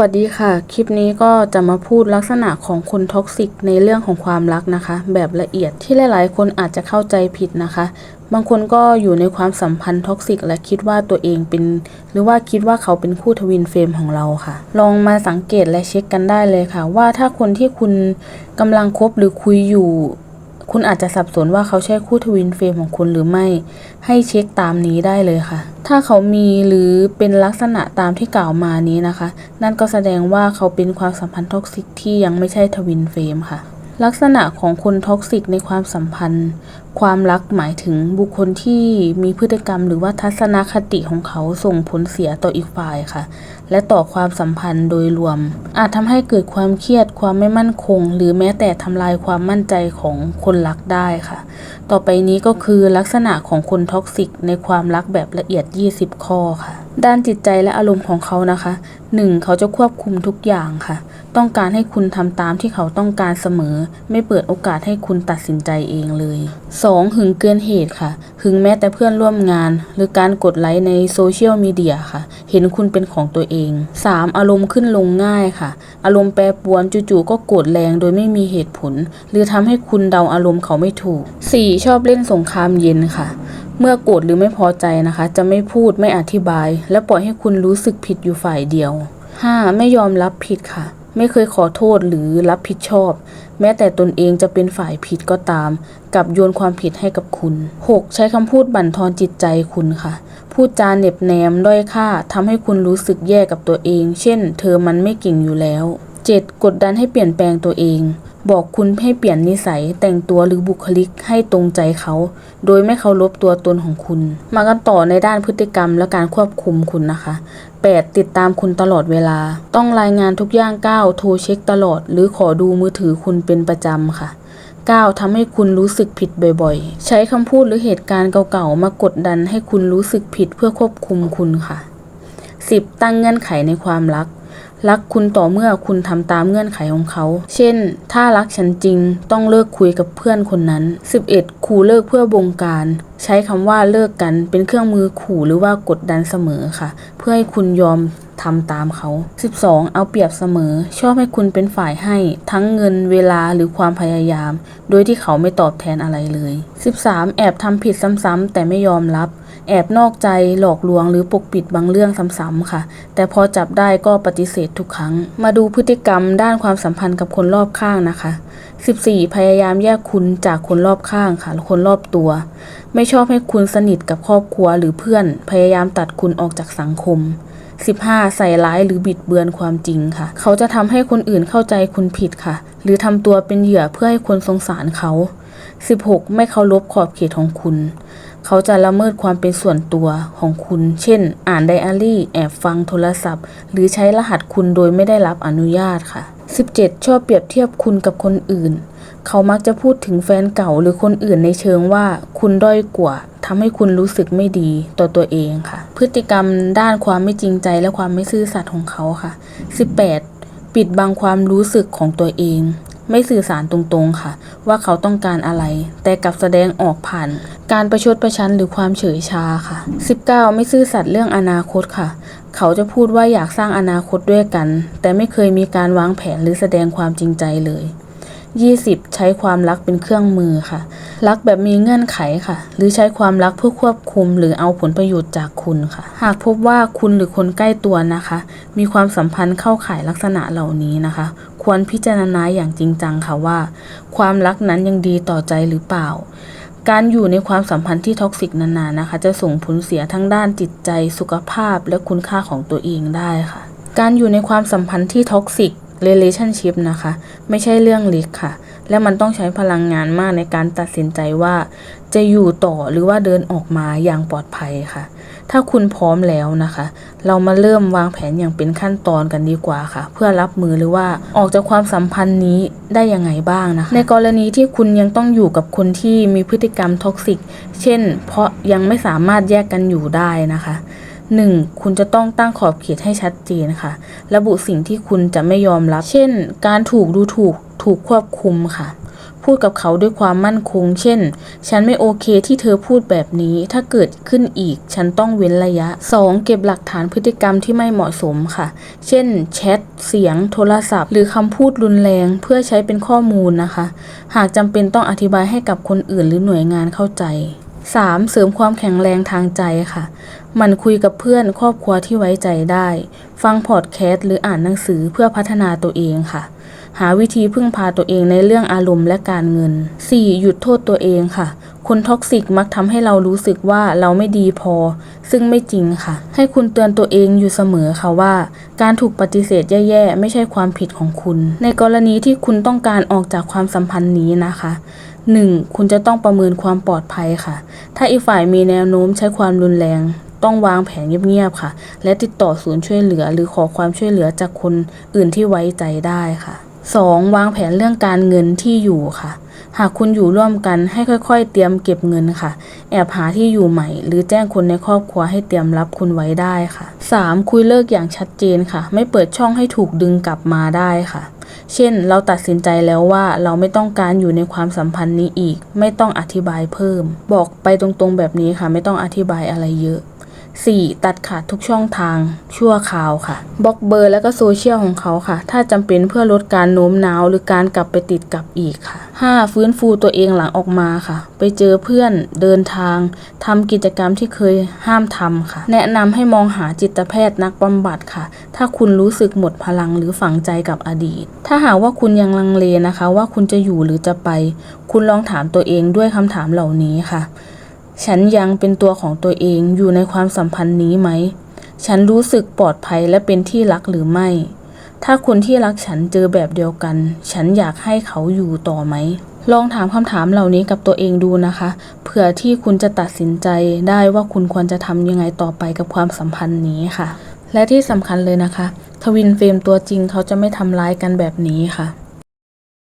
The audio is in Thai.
วัสดีค่ะ คลิปนี้ก็จะมาพูดลักษณะของคนท็อกซิกในเรื่องของความรักนะคะ แบบละเอียดที่หลาย ๆ คนอาจจะเข้าใจผิดนะคะ บางคนก็อยู่ในความสัมพันธ์ท็อกซิกและคิดว่าตัวเองเป็น หรือว่าคิดว่าเขาเป็นคู่ทวินเฟรมของเราค่ะ ลองมาสังเกตและเช็คกันได้เลยค่ะ ว่าถ้าคนที่คุณกำลังคบหรือคุยอยู่ คุณอาจจะสับสนว่าเขาใช่คู่ทวินเฟรมของคุณหรือไม่ ให้เช็คตามนี้ได้เลยค่ะ ถ้าเขามีหรือเป็นลักษณะตามที่กล่าวมานี้นะคะ นั่นก็แสดงว่าเขาเป็นความสัมพันธ์ท็อกซิกที่ยังไม่ใช่ทวินเฟรมค่ะ ลักษณะของคนท็อกซิกในความสัมพันธ์ ความรักหมายถึงบุคคลที่มีพฤติกรรมหรือว่าทัศนคติของเขาส่งผลเสียต่ออีกฝ่ายค่ะ และต่อความสัมพันธ์โดยรวม อาจทำให้เกิดความเครียด ความไม่มั่นคง หรือแม้แต่ทำลายความมั่นใจของคนรักได้ค่ะ ต่อไปนี้ก็คือลักษณะของคนท็อกซิกในความรักแบบละเอียด 20 ข้อค่ะ ด้านจิตใจและอารมณ์ของเขานะคะ 1. เขาจะควบคุมทุกอย่างค่ะ ต้องการให้คุณทำตามที่เขาต้องการเสมอ ไม่เปิดโอกาสให้คุณตัดสินใจเองเลย 2. หึงเกินเหตุค่ะ หึงแม้แต่เพื่อนร่วมงาน หรือการกดไลค์ในโซเชียลมีเดียค่ะ เห็นคุณเป็นของตัวเอง 3. อารมณ์ขึ้นลงง่ายค่ะ อารมณ์แปรปรวนจู่ๆก็โกรธแรงโดยไม่มีเหตุผล หรือทำให้คุณเดาอารมณ์เขาไม่ถูก 4. ชอบเล่นสงครามเย็นค่ะ เมื่อโกรธหรือไม่พอใจนะคะ จะไม่พูดไม่อธิบาย และปล่อยให้คุณรู้สึกผิดอยู่ฝ่ายเดียว 5. ไม่ยอมรับผิดค่ะ ไม่เคยขอโทษหรือรับผิดชอบ แม้แต่ตนเองจะเป็นฝ่ายผิดก็ตาม กับโยนความผิดให้กับคุณ 6. ใช้คำพูดบั่นทอนจิตใจคุณค่ะพูดจาเหน็บแนมด้อยค่าทำให้คุณรู้สึกแย่กับตัวเอง เช่น เธอมันไม่เก่งอยู่แล้ว 7. กดดันให้เปลี่ยนแปลงตัวเอง บอกคุณให้เปลี่ยนนิสัยแต่งตัวหรือบุคลิกให้ตรงใจเขา โดยไม่เคารพตัวตนของคุณ มากันต่อในด้านพฤติกรรมและการควบคุมคุณนะคะ 8. ติดตามคุณตลอดเวลา ต้องรายงานทุกย่างก้าวโทรเช็คตลอด หรือขอดูมือถือคุณเป็นประจำค่ะ 9. ทำให้คุณรู้สึกผิดบ่อยๆ ใช้คำพูดหรือเหตุการณ์เก่าๆ มากดดันให้คุณรู้สึกผิดเพื่อควบคุมคุณค่ะ 10. ตั้งเงื่อนไขในความรัก รักคุณต่อเมื่อคุณทำตามเงื่อนไขของเขา เช่น ถ้ารักฉันจริงต้องเลิกคุยกับเพื่อนคนนั้น 11. ขู่เลิกเพื่อบงการ ใช้คำว่าเลิกกันเป็นเครื่องมือขู่หรือว่ากดดันเสมอค่ะ เพื่อให้คุณยอม ทำตามเขา 12. เอาเปรียบเสมอ ชอบให้คุณเป็นฝ่ายให้ ทั้งเงินเวลาหรือความพยายาม โดยที่เขาไม่ตอบแทนอะไรเลย 13. แอบทำผิดซ้ำๆแต่ไม่ยอมรับ แอบนอกใจหลอกลวงหรือปกปิดบางเรื่องซ้ำๆค่ะ แต่พอจับได้ก็ปฏิเสธทุกครั้ง มาดูพฤติกรรมด้านความสัมพันธ์กับคนรอบข้างนะคะ 14. พยายามแยกคุณจากคนรอบข้างค่ะ คนรอบตัว ไม่ชอบให้คุณสนิทกับครอบครัวหรือเพื่อน พยายามตัดคุณออกจากสังคม 15. ใส่ร้ายหรือบิดเบือนความจริงค่ะ เขาจะทำให้คนอื่นเข้าใจคุณผิดค่ะ หรือทำตัวเป็นเหยื่อเพื่อให้คนสงสารเขา 16. ไม่เคารพขอบเขตของคุณ เขาจะละเมิดความเป็นส่วนตัวของคุณ เช่น อ่านไดอารี่ แอบฟังโทรศัพท์ หรือใช้รหัสคุณโดยไม่ได้รับอนุญาตค่ะ 17. ชอบเปรียบเทียบคุณกับคนอื่น เขามักจะพูดถึงแฟนเก่าหรือคนอื่นในเชิงว่าคุณด้อยกว่าทำให้คุณรู้สึกไม่ดีต่อตัวเองค่ะ พฤติกรรมด้านความไม่จริงใจและความไม่ซื่อสัตย์ของเขาค่ะ 18. ปิดบังความรู้สึกของตัวเอง ไม่สื่อสารตรงๆค่ะ ว่าเขาต้องการอะไร แต่กลับแสดงออกผ่าน การประชดประชันหรือความเฉยชาค่ะ 19. ไม่ซื่อสัตย์เรื่องอนาคตค่ะ เขาจะพูดว่าอยากสร้างอนาคตด้วยกัน แต่ไม่เคยมีการวางแผนหรือแสดงความจริงใจเลย 20. ใช้ความรักเป็นเครื่องมือค่ะ รักแบบมีเงื่อนไขค่ะ หรือใช้ความรักเพื่อควบคุม หรือเอาผลประโยชน์จากคุณค่ะ หากพบว่าคุณหรือคนใกล้ตัวนะคะ มีความสัมพันธ์เข้าข่ายลักษณะเหล่านี้นะคะ ควรพิจารณาอย่างจริงจังค่ะว่า ความรักนั้นยังดีต่อใจหรือเปล่า การอยู่ในความสัมพันธ์ที่ท็อกซิกนานๆนะคะ จะส่งผลเสียทั้งด้านจิตใจสุขภาพและคุณค่าของตัวเองได้ค่ะ การอยู่ในความสัมพันธ์ที่ท็อกซิก relationship นะคะ ไม่ใช่เรื่องเล็กค่ะ และมันต้องใช้พลังงานมากในการตัดสินใจว่า จะอยู่ต่อหรือว่าเดินออกมาอย่างปลอดภัยค่ะ ถ้าคุณพร้อมแล้วนะคะ เรามาเริ่มวางแผนอย่างเป็นขั้นตอนกันดีกว่าค่ะ เพื่อรับมือหรือว่าออกจากความสัมพันธ์นี้ได้ยังไงบ้างนะคะในกรณีที่คุณยังต้องอยู่กับคนที่มีพฤติกรรมท็อกซิก เช่น เพราะยังไม่สามารถแยกกันอยู่ได้นะคะ 1. คุณจะต้องตั้งขอบเขตให้ชัดเจนค่ะ ระบุสิ่งที่คุณจะไม่ยอมรับ เช่น การถูกดูถูกถูกควบคุมค่ะ พูดกับเขาด้วยความมั่นคง เช่น ฉันไม่โอเคที่เธอพูดแบบนี้ ถ้าเกิดขึ้นอีก ฉันต้องเว้นระยะ 2. เก็บหลักฐานพฤติกรรมที่ไม่เหมาะสมค่ะ เช่น แชท เสียง โทรศัพท์ หรือคำพูดรุนแรงเพื่อใช้เป็นข้อมูลนะคะ หากจำเป็นต้องอธิบายให้กับคนอื่นหรือหน่วยงานเข้าใจ 3. เสริมความแข็งแรงทางใจค่ะ มันคุยกับเพื่อนครอบครัวที่ไว้ใจได้ ฟังพอดแคสต์หรืออ่านหนังสือเพื่อพัฒนาตัวเองค่ะ หาวิธีพึ่งพาตัวเองในเรื่องอารมณ์และการเงิน 4. หยุดโทษตัวเองค่ะ คนท็อกซิกมักทำให้เรารู้สึกว่าเราไม่ดีพอ ซึ่งไม่จริงค่ะ ให้คุณเตือนตัวเองอยู่เสมอค่ะว่า การถูกปฏิเสธแย่ๆ ไม่ใช่ความผิดของคุณ ในกรณีที่คุณต้องการออกจากความสัมพันธ์นี้นะคะ 1. คุณจะต้องประเมินความปลอดภัยค่ะ ถ้าอีกฝ่ายมีแนวโน้มใช้ความรุนแรง ต้องวางแผนเงียบๆค่ะ และติดต่อศูนย์ช่วยเหลือ หรือขอความช่วยเหลือจากคนอื่นที่ไว้ใจได้ค่ะ 2. วางแผนเรื่องการเงินที่อยู่ค่ะ หากคุณอยู่ร่วมกันให้ค่อยๆ เตรียมเก็บเงินค่ะ แอบหาที่อยู่ใหม่ หรือแจ้งคนในครอบครัวให้เตรียมรับคุณไว้ได้ค่ะ 3. คุยเลิกอย่างชัดเจนค่ะ ไม่เปิดช่องให้ถูกดึงกลับมาได้ค่ะ เช่น เราตัดสินใจแล้วว่าเราไม่ต้องการอยู่ในความสัมพันธ์นี้อีก ไม่ต้องอธิบายเพิ่ม บอกไปตรงๆแบบนี้ค่ะ ไม่ต้องอธิบายอะไรเยอะ 4. ตัดขาดทุกช่องทางชั่วคราวค่ะบล็อกเบอร์และก็โซเชียลของเขาค่ะ ถ้าจำเป็นเพื่อลดการโน้มน้าว หรือการกลับไปติดกับอีกค่ะ 5. ฟื้นฟูตัวเองหลังออกมาค่ะ ไปเจอเพื่อนเดินทางทำกิจกรรมที่เคยห้ามทำค่ะ แนะนำให้มองหาจิตแพทย์นักบำบัดค่ะ ถ้าคุณรู้สึกหมดพลังหรือฝังใจกับอดีต ถ้าหากว่าคุณยังลังเลนะคะ ว่าคุณจะอยู่หรือจะไป คุณลองถามตัวเองด้วยคำถามเหล่านี้ค่ะ ฉันยังเป็นตัวของตัวเองอยู่ในความสัมพันธ์นี้ไหม ฉันรู้สึกปลอดภัยและเป็นที่รักหรือไม่ ถ้าคนที่รักฉันเจอแบบเดียวกัน ฉันอยากให้เขาอยู่ต่อไหม ลองถามคำถามเหล่านี้กับตัวเองดูนะคะ เผื่อที่คุณจะตัดสินใจได้ว่าคุณควรจะทำยังไงต่อไปกับความสัมพันธ์นี้ค่ะ และที่สำคัญเลยนะคะ ทวินเฟรมตัวจริงเขาจะไม่ทำร้ายกันแบบนี้ค่ะ